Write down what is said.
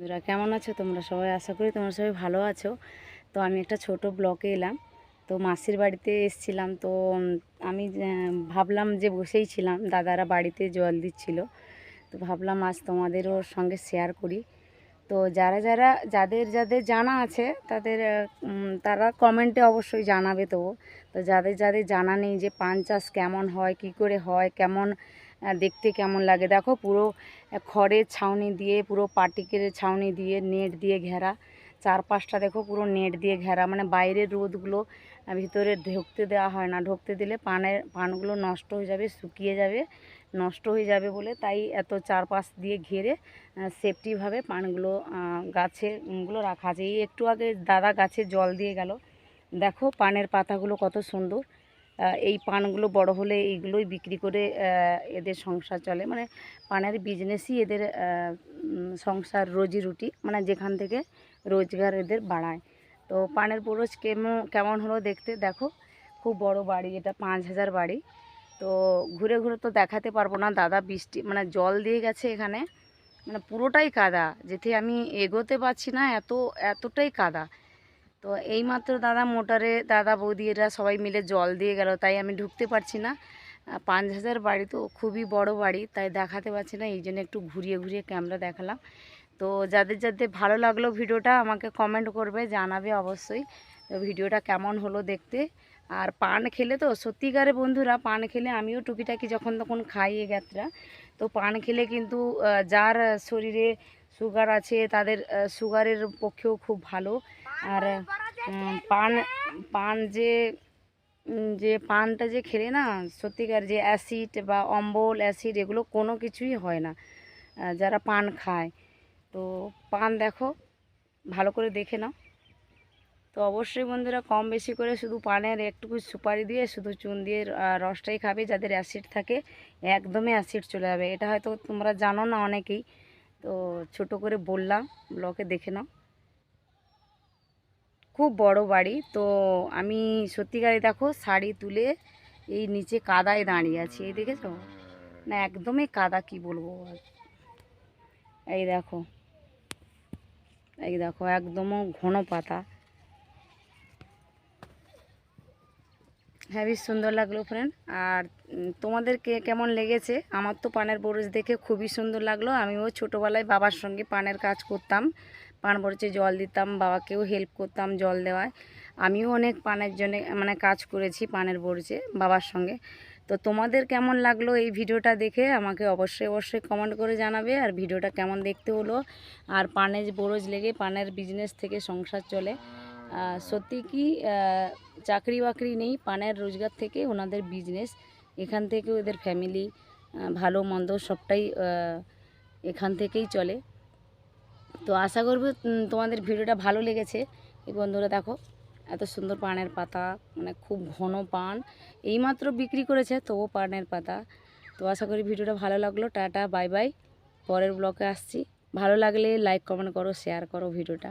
বন্ধুরা, কেমন আছো? তোমরা সবাই আশা করি তোমরা সবাই ভালো আছো। তো আমি একটা ছোট ব্লকে এলাম। তো মাসির বাড়িতে এসছিলাম। তো আমি ভাবলাম যে বসেই ছিলাম। দাদারা বাড়িতে জল দিচ্ছিল। তো ভাবলাম আজ তোমাদেরও সঙ্গে শেয়ার করি। তো যারা যারা, যাদের যাদের জানা আছে, তাদের তারা কমেন্টে অবশ্যই জানাবে তো। তো যাদের যাদের জানা নেই যে পান চাষ কেমন হয়, কি করে হয়, কেমন দেখতে কেমন লাগে? দেখো পুরো খড়ের ছাউনি দিয়ে পুরো পাটিকের ছাউনি দিয়ে নেট দিয়ে ঘেরা। চারপাশটা দেখো পুরো নেট দিয়ে ঘেরা। মানে বাইরের রোদগুলো ভিতরে ঢুকতে দেওয়া হয় না। ঢুকতে দিলে পানের পানগুলো নষ্ট হয়ে যাবে শুকিয়ে যাবে নষ্ট হয়ে যাবে বলে তাই এত চারপাশ দিয়ে ঘিরে সেফটিভাবে পানগুলো আহ, গাছে গুলো রাখা আছে। এই একটু আগে দাদা গাছে জল দিয়ে গেল। দেখো পানের পাতাগুলো কত সুন্দর। এই পানগুলো বড় হলে এইগুলোই বিক্রি করে এদের সংসার চলে। মানে পানের বিজনেসই এদের সংসার রোজি রুটি মানে যেখান থেকে রোজগার এদের বাড়ায়। তো পানের পুরোজ কেমন কেমন হলো দেখতে, দেখো, খুব বড় বাড়ি, এটা পাঁচ হাজার বাড়ি। তো ঘুরে ঘুরে তো দেখাতে পারব না, দাদা বৃষ্টি মানে জল দিয়ে গেছে এখানে। মানে পুরোটাই কাদা, যেতে আমি এগোতে পারছি না, এত, এতটাই কাদা। তো এইমাত্র দাদা মোটরে দাদা বৌদিরা সবাই মিলে জল দিয়ে গেল, তাই আমি ঢুকতে পারছি না। পাঁচ হাজার বাড়ি তো, খুবই বড় বাড়ি, তাই দেখাতে পারছি না, এই জন্য একটু ঘুরিয়ে ঘুরিয়ে ক্যামেরা দেখালাম। তো যাদের যাদের ভালো লাগল ভিডিওটা আমাকে কমেন্ট করবে, জানাবে অবশ্যই ভিডিওটা কেমন হলো দেখতে। আর পান খেলে তো, সত্যিকারে বন্ধুরা, পান খেলে আমিও টুকিটাকি যখন তখন খাই এ তো পান খেলে কিন্তু যার শরীরে সুগার আছে, তাদের সুগারের পক্ষেও খুব ভালো। আর পান পান যে যে পানটা যে খেলে না, সত্যিকার যে অ্যাসিড বা অম্বল, অ্যাসিড, এগুলো কোনো কিছুই হয় না যারা পান খায়। তো পান দেখো, ভালো করে দেখে নাও। তো অবশ্যই বন্ধুরা, কম বেশি করে শুধু পানের একটুকু সুপারি দিয়ে, শুধু চুন দিয়ে রসটাই খাবে, যাদের অ্যাসিড থাকে, একদমই অ্যাসিড চলে যাবে। এটা হয়তো তোমরা জানো না অনেকেই তো ছোট করে বললাম, ব্লকে দেখে নাও। খুব বড় বাড়ি, তো আমি সত্যিকারে দেখো শাড়ি তুলে এই নিচে কাদায় দাঁড়িয়ে আছি, এই দেখেছ? না, একদমই কাদা, কি বলব। এই দেখো এই দেখো, একদমও ঘন পাতা। হ্যাভি সুন্দর লাগল ফ্রেন্ড আর উম, তোমাদের কে কেমন লেগেছে? আমার তো পানের বরজ দেখে খুবই সুন্দর লাগল। আমিও ছোটোবেলায় বাবার সঙ্গে পানের কাজ করতাম। পান বরজে জল দিতাম বাবাকেও হেল্প করতাম জল দেওয়ায়। আমিও অনেক পানের জন্য মানে কাজ করেছি পানের বরজে বাবার সঙ্গে। তো তোমাদের কেমন লাগল এই ভিডিওটা দেখে আমাকে অবশ্যই অবশ্যই কমেন্ট করে জানাবে। আর ভিডিওটা কেমন দেখতে হলো? আর পানের বরজ লেগে পানের বিজনেস থেকে সংসার চলে। সত্যি কি চাকরি বাকরি নেই, পানের রোজগার থেকে ওনাদের বিজনেস এখান থেকে ওদের ফ্যামিলি ভালো মন্দ সবটাই এখান থেকেই চলে। তো আশা করব তোমাদের ভিডিওটা ভালো লেগেছে। এই বন্ধুরা দেখো, এত সুন্দর পানের পাতা মানে খুব ঘন পান। এইমাত্র বিক্রি করেছে তবু পানের পাতা। তো আশা করি ভিডিওটা ভালো লাগল। টাটা বাই বাই পরের ব্লকে আসছি। ভালো লাগলে লাইক কমেন্ট করো শেয়ার করো ভিডিওটা।